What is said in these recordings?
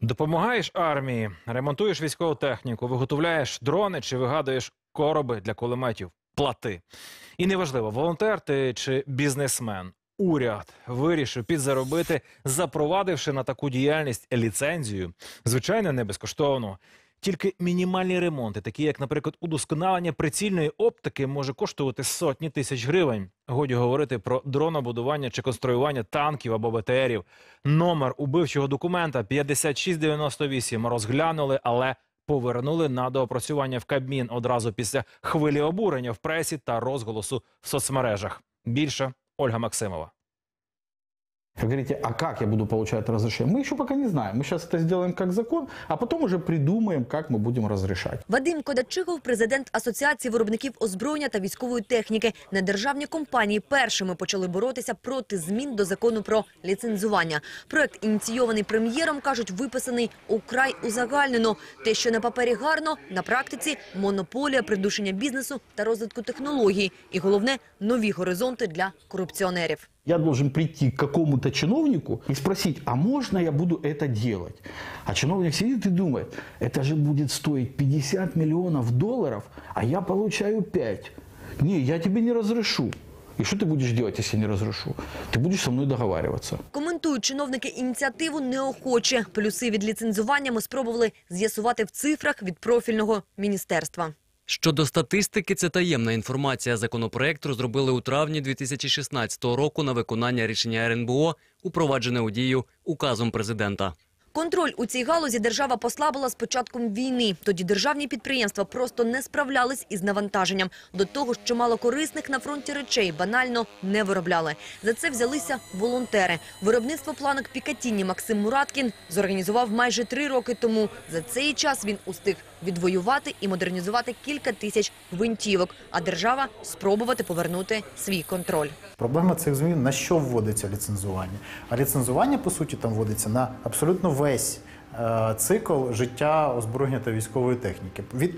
Допомагаєш армії, ремонтуєш військову техніку, виготовляєш дрони чи вигадуєш короби для кулеметів. Плати. І неважливо, волонтер ти чи бізнесмен. Уряд вирішив підзаробити, запровадивши на таку діяльність ліцензію. Звичайно, не безкоштовно. Тільки мінімальні ремонти, такі як, наприклад, удосконалення прицільної оптики, може коштувати сотні тисяч гривень. Годі говорити про дронобудування чи конструювання танків або БТРів. Номер убивчого документа 5698 розглянули, але повернули на доопрацювання в Кабмін одразу після хвилі обурення в пресі та розголосу в соцмережах. Більше Ольга Максимова. Вы говорите, а как я буду получать разрешение? Мы еще пока не знаем. Мы сейчас это сделаем как закон, а потом уже придумаем, как мы будем разрешать. Вадим Кодачигов, президент Асоціації виробників озброєння та військової техніки. Недержавні компанії першими почали боротися проти змін до закону про ліцензування. Проект, ініційований прем'єром, кажуть, виписаний украй узагальнено. Те, що на папері гарно, на практиці монополія, придушення бізнесу та розвитку технологій. І головне нові горизонти для корупціонерів. Я должен прийти к какому-то чиновнику и спросить, а можно я буду это делать? А чиновник сидит и думает, это же будет стоить 50 миллионов долларов, а я получаю 5. Не, я тебе не разрешу. И что ты будешь делать, если я не разрешу? Ты будешь со мной договариваться. Коментують чиновники ініціативу неохоче. Плюси від ліцензування ми спробували з'ясувати в цифрах від профільного міністерства. Щодо статистики, це таємна інформація. Законопроект розробили у травні 2016 року на виконання рішення РНБО, упроваджене у дію указом президента. Контроль у цій галузі держава послабила з початком війни. Тоді державні підприємства просто не справлялись із навантаженням. До того, що мало корисних на фронті речей банально не виробляли. За це взялися волонтери. Виробництво планок Пікатіні Максим Мураткін зорганізував майже три роки тому. За цей час він устиг відвоювати і модернізувати кілька тисяч гвинтівок, а держава спробувати повернути свій контроль. Проблема цих змін на що вводиться ліцензування? А ліцензування, по суті, там вводиться на абсолютно весь е, цикл життя озброєння та військової техніки. Від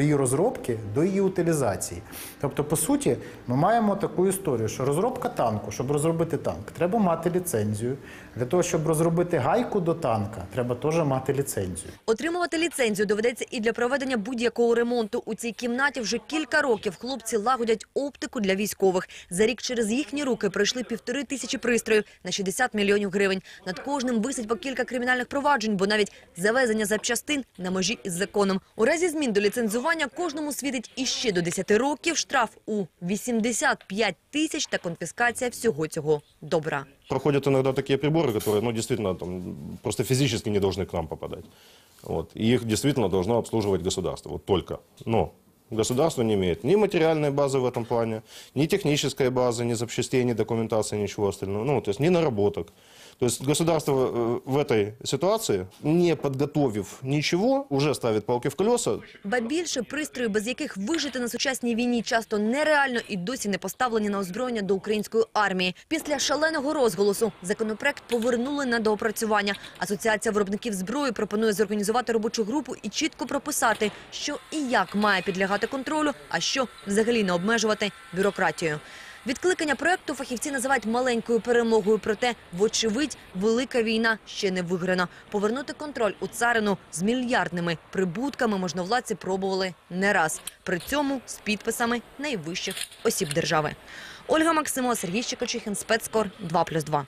її розробки до її утилізації. Тобто, по суті, ми маємо таку історію, що розробка танку, щоб розробити танк, треба мати ліцензію. Для того, щоб розробити гайку до танка, треба теж мати ліцензію. Отримувати ліцензію доведеться і для проведення будь-якого ремонту. У цій кімнаті вже кілька років хлопці лагодять оптику для військових. За рік через їхні руки пройшли півтори тисячі пристроїв на 60 мільйонів гривень. Над кожним висить по кілька кримінальних проваджень, бо навіть завезення запчастин на межі із законом. У разі змін до ліцензування кожному світить іще до 10 років, штраф у 85 тисяч та конфіскація всього цього добра. проходят иногда такие приборы, которые, ну, действительно, там, просто физически не должны к нам попадать. Вот. И их действительно должно обслуживать государство. Вот только. Но государство не имеет ни материальной базы в этом плане, ни технической базы, ни запчастей, ни документации, ничего остального. Ну, то есть ни наработок. То есть государство э, в этой ситуации, не подготовив ничего, уже ставит палки в колеса, Ба більше пристрої, без яких вижити на сучасній війні часто нереально і досі не поставлені на озброєння до української армії. Після шаленого розголосу законопроект повернули на доопрацювання. Асоціація виробників зброї пропонує зорганізувати робочу групу і чітко прописати, що і як має підлягати контролю, а що взагалі не обмежувати бюрократією. Відкликання проекту фахівці називають маленькою перемогою, проте, вочевидь, велика війна ще не виграна. Повернути контроль у царину з мільярдними прибутками можновладці пробували не раз. При цьому з підписами найвищих осіб держави. Ольга Максимова, Сергій Щекочихін, спецкор 2+,2.